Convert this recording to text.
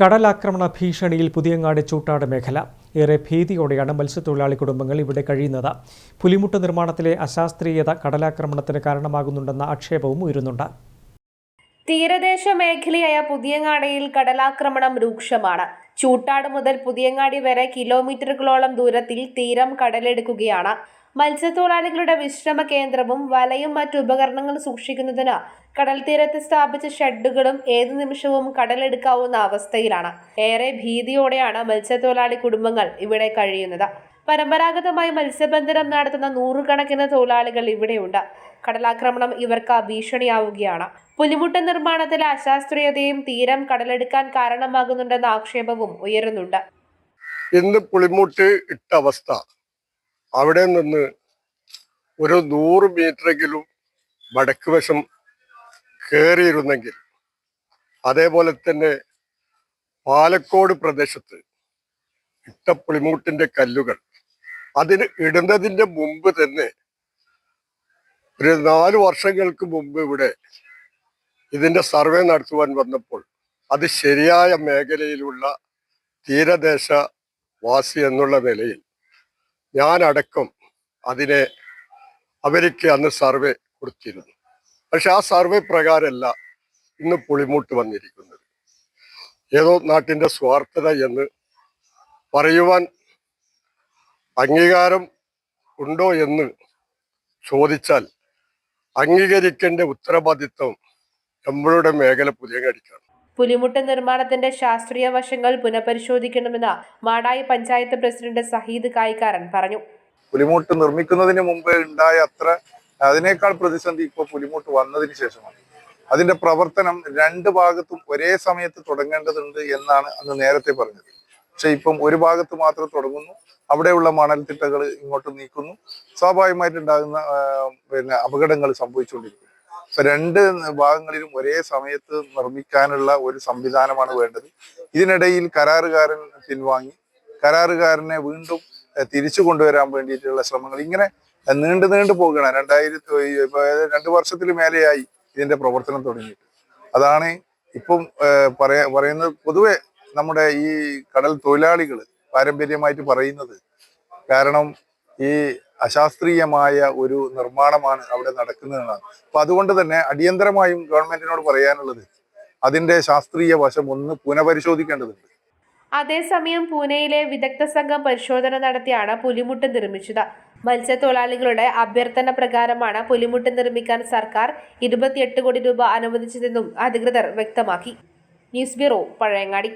കടലാക്രമണ ഭീഷണിയിൽ പുതിയങ്ങാട് ചൂട്ടാട് മേഖല. ഏറെ ഭീതിയോടെയാണ് മത്സ്യത്തൊഴിലാളി കുടുംബങ്ങൾ ഇവിടെ കഴിയുന്നത്. പുലിമുട്ട് നിർമ്മാണത്തിലെ അശാസ്ത്രീയത കടലാക്രമണത്തിന് കാരണമാകുന്നുണ്ടെന്ന ആക്ഷേപവും ഉയരുന്നുണ്ട്. തീരദേശ മേഖലയായ പുതിയങ്ങാടിയിൽ കടലാക്രമണം രൂക്ഷമാണ്. ചൂട്ടാട് മുതൽ പുതിയങ്ങാടി വരെ കിലോമീറ്ററുകളോളം ദൂരത്തിൽ തീരം കടലെടുക്കുകയാണ്. മത്സ്യത്തൊഴിലാളികളുടെ വിശ്രമ കേന്ദ്രവും വലയും മറ്റു ഉപകരണങ്ങളും സൂക്ഷിക്കുന്നതിന് കടൽ തീരത്ത് സ്ഥാപിച്ച ഷെഡുകളും ഏതു നിമിഷവും കടലെടുക്കാവുന്ന അവസ്ഥയിലാണ്. ഏറെ ഭീതിയോടെയാണ് മത്സ്യത്തൊഴിലാളി കുടുംബങ്ങൾ ഇവിടെ കഴിയുന്നത്. പരമ്പരാഗതമായി മത്സ്യബന്ധനം നടത്തുന്ന നൂറുകണക്കിന് തൊഴിലാളികൾ ഇവിടെയുണ്ട്. കടലാക്രമണം ഇവർക്ക് ഭീഷണിയാവുകയാണ്. പുലിമുട്ട നിർമ്മാണത്തിലെ അശാസ്ത്രീയതയും തീരം കടലെടുക്കാൻ കാരണമാകുന്നുണ്ടെന്ന ആക്ഷേപവും ഉയരുന്നുണ്ട്. ഇന്ന് പുളിമുട്ട് ഇട്ട അവസ്ഥ. അവിടെ നിന്ന് ഒരു നൂറ് മീറ്ററെങ്കിലും വടക്ക് വശം കയറിയിരുന്നെങ്കിൽ അതേപോലെ തന്നെ പാലക്കോട് പ്രദേശത്ത് ഇട്ട പുളിമൂട്ടിന്റെ കല്ലുകൾ അതിന് ഇടുന്നതിന്റെ മുമ്പ് തന്നെ ഒരു നാല് വർഷങ്ങൾക്ക് മുമ്പ് ഇവിടെ ഇതിന്റെ സർവേ നടത്തുവാൻ വന്നപ്പോൾ അത് ശരിയായ മേഖലയിലുള്ള തീരദേശ വാസി എന്നുള്ള നിലയിൽ ഞാനടക്കം അതിനെ അവർക്ക് അന്ന് സർവേ കൊടുത്തിരുന്നു. പക്ഷെ ആ സർവേ പ്രകാരമല്ല ഇന്ന് പുളിമൂട്ട് വന്നിരിക്കുന്നത്. ഏതോ നാട്ടിന്റെ സ്വാർത്ഥത എന്ന് പറയുവാൻ അംഗീകാരം ഉണ്ടോ എന്ന് ചോദിച്ചാൽ അംഗീകരിക്കേണ്ട ഉത്തരവാദിത്വം നമ്മളുടെ മേഖല പുതിയങ്ങടിക്കാണ്. പുലിമുട്ട് നിർമ്മാണത്തിന്റെ ശാസ്ത്രീയ വശങ്ങൾ പുനഃപരിശോധിക്കണമെന്ന് മാടായി പഞ്ചായത്ത് പ്രസിഡന്റ് സഹീദ് കായിക്കാരൻ പറഞ്ഞു. പുലിമുട്ട് നിർമ്മിക്കുന്നതിന് മുമ്പ് ഉണ്ടായ അത്ര അതിനേക്കാൾ പ്രതിസന്ധി ഇപ്പോൾ പുലിമുട്ട് വന്നതിന് ശേഷമാണ്. അതിന്റെ പ്രവർത്തനം രണ്ട് ഭാഗത്തും ഒരേ സമയത്ത് തുടങ്ങേണ്ടതുണ്ട് എന്നാണ് അന്ന് നേരത്തെ പറഞ്ഞത്. പക്ഷെ ഇപ്പം ഒരു ഭാഗത്ത് മാത്രം തുടങ്ങുന്നു. അവിടെയുള്ള മണൽത്തിട്ടകൾ ഇങ്ങോട്ട് നീക്കുന്നു. സ്വാഭാവികമായിട്ടുണ്ടാകുന്ന പിന്നെ അപകടങ്ങൾ സംഭവിച്ചുകൊണ്ടിരിക്കുന്നു. രണ്ട് ഭാഗങ്ങളിലും ഒരേ സമയത്ത് നിർമ്മിക്കാനുള്ള ഒരു സംവിധാനമാണ് വേണ്ടത്. ഇതിനിടയിൽ കരാറുകാരൻ പിൻവാങ്ങി. കരാറുകാരനെ വീണ്ടും തിരിച്ചു കൊണ്ടുവരാൻ വേണ്ടിയിട്ടുള്ള ശ്രമങ്ങൾ ഇങ്ങനെ നീണ്ടു നീണ്ടു പോകുകയാണ് രണ്ടായിരത്തി രണ്ടു വർഷത്തിൽ മേലെയായി ഇതിന്റെ പ്രവർത്തനം തുടങ്ങിയിട്ട്. അതാണ് ഇപ്പം പറയാ പറയുന്നത് പൊതുവെ നമ്മുടെ ഈ കടൽ തൊഴിലാളികൾ പാരമ്പര്യമായിട്ട് പറയുന്നത്. കാരണം ഈ അശാസ്ത്രീയമായ ഒരു നിർമ്മാണമാണ് അവിടെ നടക്കുന്നതെന്നാണ്. അപ്പൊ അതുകൊണ്ട് തന്നെ അടിയന്തരമായും ഗവൺമെന്റിനോട് പറയാനുള്ളത് അതിന്റെ ശാസ്ത്രീയ വശം ഒന്ന് പുനഃപരിശോധിക്കേണ്ടതുണ്ട്. അതേസമയം പൂനെയിലെ വിദഗ്ധ സംഘം പരിശോധന നടത്തിയാണ് പുലിമുട്ട് നിർമ്മിച്ചത്. മത്സ്യത്തൊഴിലാളികളുടെ അഭ്യർത്ഥന പ്രകാരമാണ് പുലിമുട്ട് നിർമ്മിക്കാൻ സർക്കാർ ഇരുപത്തിയെട്ട് കോടി രൂപ അനുവദിച്ചതെന്നും അധികൃതർ വ്യക്തമാക്കി. News bureau Pazhayangadi.